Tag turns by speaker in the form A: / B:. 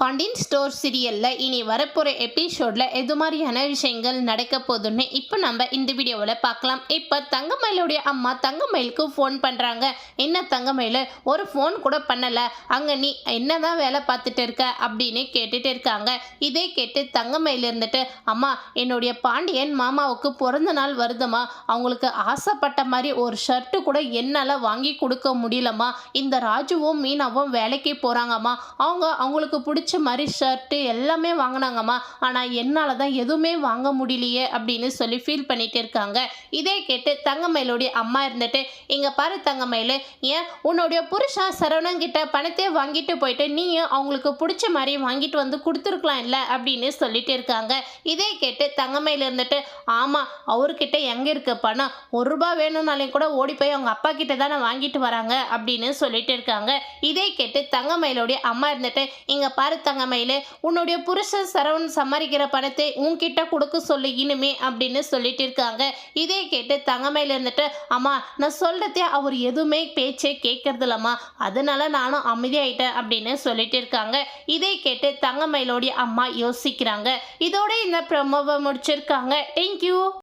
A: Pandian store சீரியலில் இனி வரப்போகிற எபிசோடில் எது மாதிரியான விஷயங்கள் நடக்க போகுதுன்னு இப்போ நம்ம இந்த வீடியோவில் பார்க்கலாம். இப்போ தங்கமயிலுடைய அம்மா தங்கமயிலுக்கு ஃபோன் பண்ணுறாங்க என்ன தங்கமயில்? ஒரு ஃபோன் கூட பண்ணலை. அங்கே நீ என்ன தான் வேலை பார்த்துட்டு இருக்க அப்படின்னு கேட்டுட்டு இருக்காங்க. இதே கேட்டு தங்கமயில் இருந்துட்டு அம்மா என்னுடைய பாண்டியன் மாமாவுக்கு பிறந்த நாள் வருதுமா அவங்களுக்கு ஆசைப்பட்ட மாதிரி ஒரு ஷர்ட்டு கூட என்னால் வாங்கி கொடுக்க முடியலம்மா. இந்த ராஜுவும் மீனாவும் வேலைக்கு போகிறாங்கம்மா அவங்க அவங்களுக்கு பிடிச்ச மாதிரி ஷர்ட்டு எல்லாமே வாங்கினாங்கம்மா. ஆனால் என்னால் தான் எதுவுமே வாங்க முடியலையே அப்படின்னு சொல்லி ஃபீல் பண்ணிட்டு இருக்காங்க. இதே கேட்டு தங்கமயிலுடைய அம்மா இருந்துட்டு இங்கே பாரு தங்கமயில் ஏன் உன்னுடைய புருஷன் சரவணன் கிட்ட பணத்தை வாங்கிட்டு போயிட்டு நீயும் அவங்களுக்கு பிடிச்ச மாதிரி வாங்கிட்டு வந்து கொடுத்துருக்கலாம் இல்லை? அப்படின்னு சொல்லிட்டு இருக்காங்க. இதே கேட்டு தங்கமயில் இருந்துட்டு ஆமாம் அவர்கிட்ட எங்கே இருக்க பணம்? ஒரு ரூபா வேணும்னாலையும் கூட ஓடி போய் அவங்க அப்பா கிட்ட தானே வாங்கிட்டு வராங்க. அப்படின்னு சொல்லிட்டு இருக்காங்க. இதே கேட்டு தங்கமயிலுடைய அம்மா இருந்துட்டு இங்கே பாரு தங்கமையில் உன்னுடைய புருஷன் சரவண் சம்பாதிக்கிற பணத்தை உன்கிட்ட கொடுக்க சொல்லு இனிமே அப்படின்னு சொல்லிட்டு இருக்காங்க. இதே கேட்டு தங்கமயில் இருந்துட்டு அம்மா நான் சொல்கிறதே அவர் எதுவுமே பேச்சே கேட்கறது இல்லம்மா அதனால நானும் அமைதியாயிட்டேன் அப்படின்னு சொல்லிட்டு இருக்காங்க. இதை கேட்டு தங்கமயிலோடைய அம்மா யோசிக்கிறாங்க. இதோட இந்த ப்ரமோவை முடிச்சிருக்காங்க. தேங்க்யூ